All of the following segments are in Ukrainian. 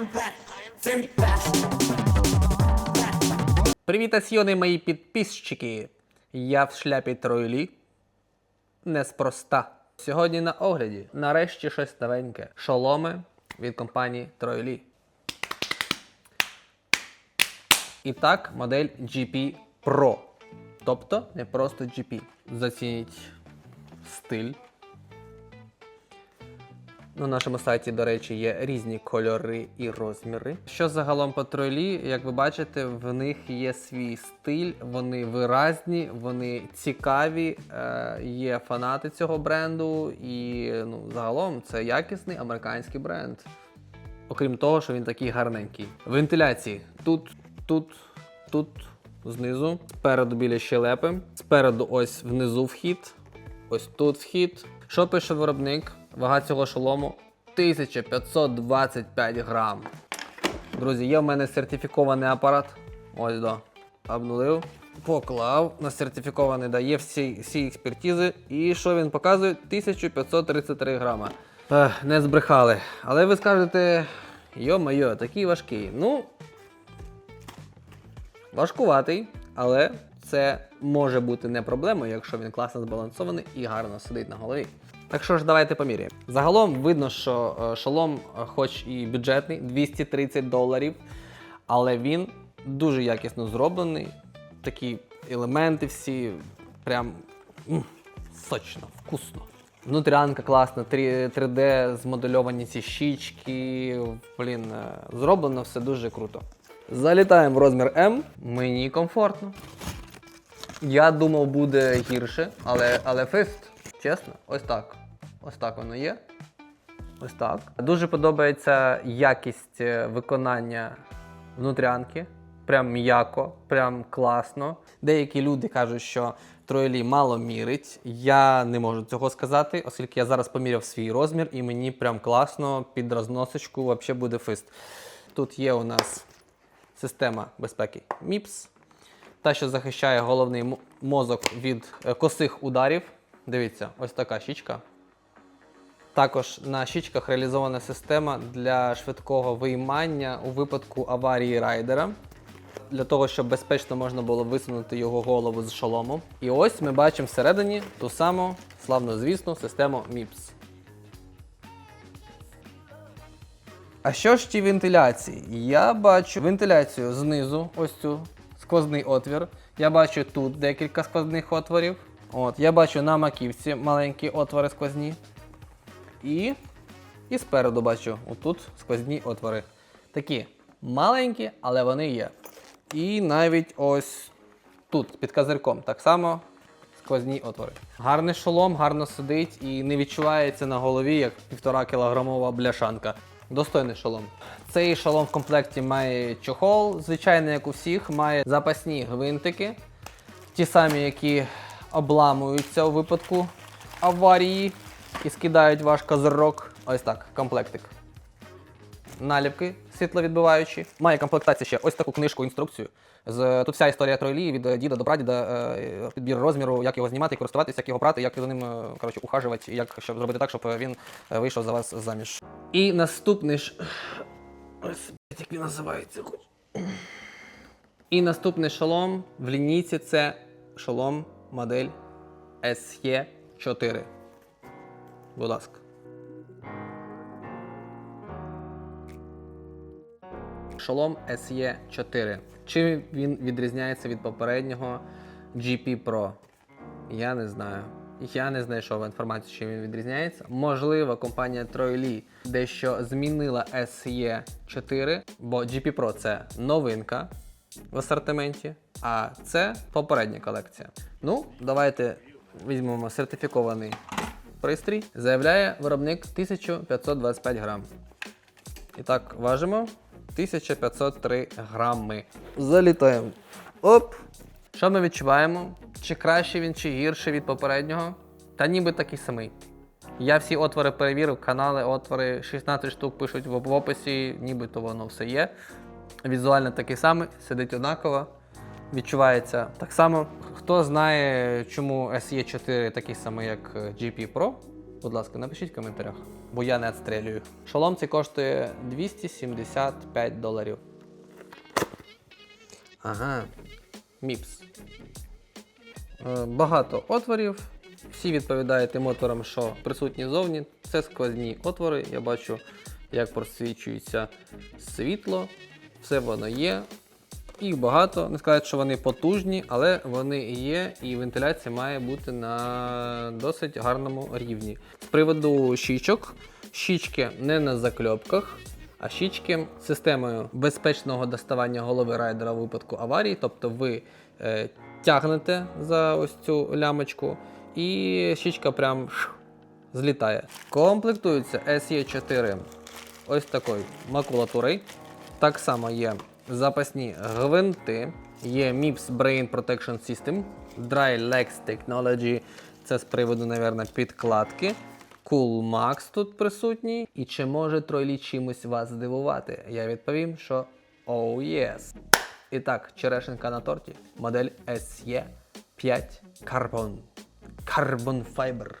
am back. Привіт, асьйони, мої підписчики! Я в шляпі Тройлі. Неспроста. Сьогодні на огляді нарешті щось новеньке. Шоломи від компанії Тройлі. І так, модель GP Pro. Тобто не просто GP. Зацініть стиль. На нашому сайті, до речі, є різні кольори і розміри. Що загалом по як ви бачите, в них є свій стиль, вони виразні, вони цікаві, е, є фанати цього бренду, і ну, загалом це якісний американський бренд. Окрім того, що він такий гарненький. Вентиляції тут, тут, тут, знизу, спереду біля щелепи, спереду ось внизу вхід, ось тут вхід. Що пише виробник? Вага цього шолому 1525 грам. Друзі, є в мене сертифікований апарат. Ось до. Обнулив. Поклав на сертифікований, дає всі, всі експертизи. І що він показує? 1533 грама. Ех, не збрехали. Але ви скажете, йо-моє, такий важкий. Ну, важкуватий, але це може бути не проблемою, якщо він класно збалансований і гарно сидить на голові. Так що ж, давайте поміряємо. Загалом видно, що е, шолом, е, хоч і бюджетний, 230 доларів, але він дуже якісно зроблений. Такі елементи всі прям м, сочно, вкусно. Внутрянка класна, 3D змодельовані ці щічки. Блін, е, зроблено все дуже круто. Залітаємо в розмір М. Мені комфортно. Я думав, буде гірше, але, але фист, чесно, ось так. Ось так воно є. Ось так. Дуже подобається якість е, виконання внутрянки. Прям м'яко, прям класно. Деякі люди кажуть, що тройлі мало мірить. Я не можу цього сказати, оскільки я зараз поміряв свій розмір, і мені прям класно під розносочку взагалі буде фист. Тут є у нас система безпеки MIPS, та, що захищає головний мозок від е, косих ударів. Дивіться, ось така щічка. Також на щічках реалізована система для швидкого виймання у випадку аварії райдера. Для того, щоб безпечно можна було висунути його голову з шолому. І ось ми бачимо всередині ту саму славнозвісну систему MIPS. А що ж ті вентиляції? Я бачу вентиляцію знизу, ось цю сквозний отвір. Я бачу тут декілька сквозних отворів. От, я бачу на маківці маленькі отвори сквозні. І, і спереду бачу отут сквозні отвори. Такі маленькі, але вони є. І навіть ось тут, під козирком, так само сквозні отвори. Гарний шолом, гарно сидить і не відчувається на голові як півтора кілограмова бляшанка. Достойний шолом. Цей шолом в комплекті має чохол, звичайно, як у всіх, має запасні гвинтики, ті самі, які обламуються у випадку аварії і скидають ваш козирок. Ось так, комплектик. Наліпки світловідбиваючі. Має комплектація ще ось таку книжку, інструкцію. З, тут вся історія тройлі від діда до прадіда, е, підбір розміру, як його знімати, користуватися, як його брати, як за ним е, коротше, ухажувати, як щоб зробити так, щоб він е, вийшов за вас заміж. І наступний ж. Ось як він називається. І наступний шолом в лінійці це шолом модель SE4. Будь ласка. Шолом SE4. Чим він відрізняється від попереднього GP Pro? Я не знаю. Я не знайшов інформацію, чим він відрізняється. Можливо, компанія Troy дещо змінила SE4, бо GP Pro це новинка в асортименті, а це попередня колекція. Ну, давайте візьмемо сертифікований пристрій. Заявляє виробник 1525 грам. І так, важимо 1503 грами. Залітаємо. Оп! Що ми відчуваємо? Чи краще він, чи гірше від попереднього? Та ніби такий самий. Я всі отвори перевірив, канали, отвори, 16 штук пишуть в в описі, нібито воно все є. Візуально такий самий, сидить однаково, відчувається так само. Хто знає, чому SE4 такий самий, як е, GP Pro, Будь ласка, напишіть в коментарях, бо я не відстрілюю. Шолом цей коштує 275 доларів. Ага, міпс. Е, Багато отворів. Всі відповідають тим отворам, що присутні зовні. Це сквозні отвори. Я бачу, як просвічується світло. Все воно є. Їх багато. Не сказати, що вони потужні, але вони є, і вентиляція має бути на досить гарному рівні. З приводу щічок, щічки не на закльопках, а щічки системою безпечного доставання голови райдера у випадку аварії. Тобто ви е, тягнете за ось цю лямочку, і щічка прям злітає. Комплектується SE4 ось такою макулатурою. Так само є запасні гвинти, є MIPS Brain Protection System, Dry Legs Technology, це з приводу, мабуть, підкладки. Cool Max тут присутній. І чи може Тройлі чимось вас здивувати? Я відповім, що oh yes. І так, черешенка на торті, модель SE 5 Carbon. Carbon Fiber.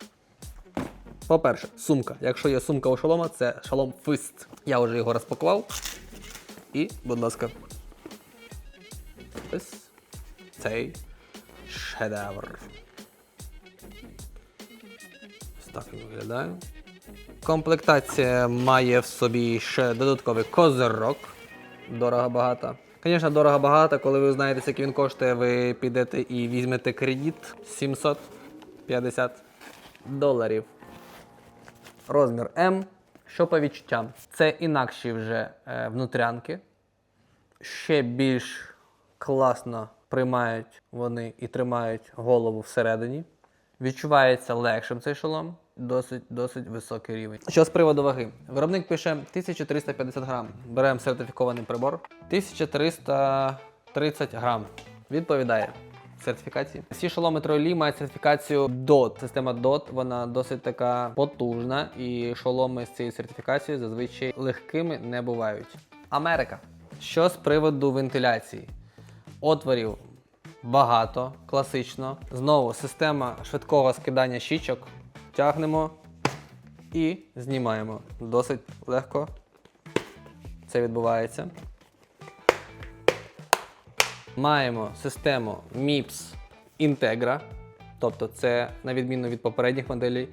По-перше, сумка. Якщо є сумка у шолома, це шолом Fist. Я вже його розпакував. І, будь ласка. Ось цей шедевр. Ось так він виглядає. Комплектація має в собі ще додатковий козирок. Дорого багато. Звісно, дорого багато, коли ви знаєте, скільки він коштує, ви підете і візьмете кредит 750 доларів. Розмір М. Що по відчуттям? Це інакші вже е, внутрянки. Ще більш класно приймають вони і тримають голову всередині. Відчувається легшим цей шолом. Досить, досить високий рівень. Що з приводу ваги? Виробник пише 1350 грам. Беремо сертифікований прибор. 1330 грам. Відповідає сертифікації. Всі шоломи Troy мають сертифікацію DOT. Система DOT, вона досить така потужна, і шоломи з цією сертифікацією зазвичай легкими не бувають. Америка. Що з приводу вентиляції? Отворів багато, класично. Знову система швидкого скидання щічок. Тягнемо і знімаємо. Досить легко це відбувається. Маємо систему MIPS Integra, тобто це, на відміну від попередніх моделей,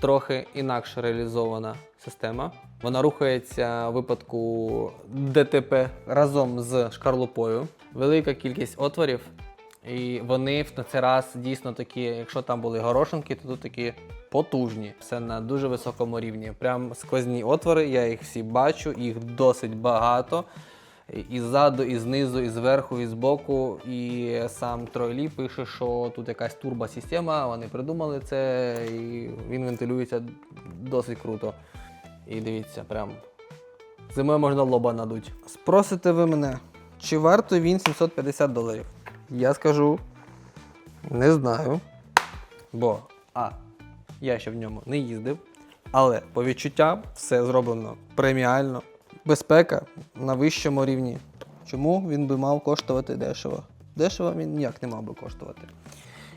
трохи інакше реалізована система. Вона рухається у випадку ДТП разом з шкарлупою. Велика кількість отворів, і вони на цей раз дійсно такі, якщо там були горошинки, то тут такі потужні. Все на дуже високому рівні. Прям сквозні отвори, я їх всі бачу, їх досить багато. І ззаду, і знизу, і зверху, і збоку. І сам Тройлі пише, що тут якась турбосистема, вони придумали це, і він вентилюється досить круто. І дивіться, прям зимою можна лоба надуть. Спросите ви мене, чи варто він 750 доларів? Я скажу, не знаю. Бо, а, я ще в ньому не їздив. Але по відчуттям все зроблено преміально. Безпека на вищому рівні. Чому він би мав коштувати дешево? Дешево він ніяк не мав би коштувати.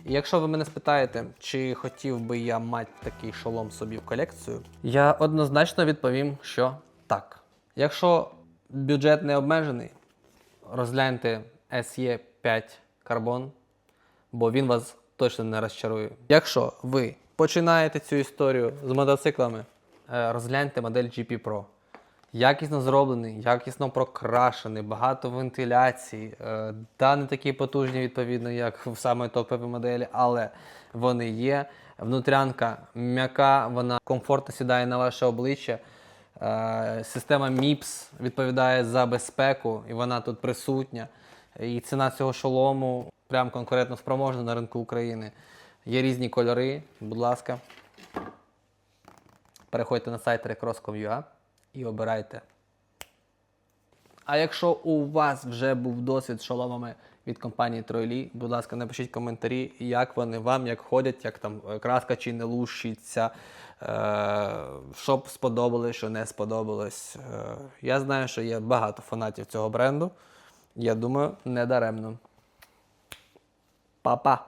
І якщо ви мене спитаєте, чи хотів би я мати такий шолом собі в колекцію, я однозначно відповім, що так. Якщо бюджет не обмежений, розгляньте SE 5 Carbon, бо він вас точно не розчарує. Якщо ви починаєте цю історію з мотоциклами, е, розгляньте модель GP Pro. Якісно зроблений, якісно прокрашений, багато вентиляцій. Е, да, не такі потужні, відповідно, як в саме топовій моделі, але вони є. Внутрянка м'яка, вона комфортно сідає на ваше обличчя. Е, Система MIPS відповідає за безпеку, і вона тут присутня. І ціна цього шолому прям конкурентно спроможна на ринку України. Є різні кольори, будь ласка. Переходьте на сайт recross.com.ua і обирайте. А якщо у вас вже був досвід шоломами від компанії Тройлі, будь ласка, напишіть коментарі, як вони вам, як ходять, як там е, краска чи не лущиться, е, що б сподобалось, що не сподобалось. Е, я знаю, що є багато фанатів цього бренду. Я думаю, не даремно. Па-па!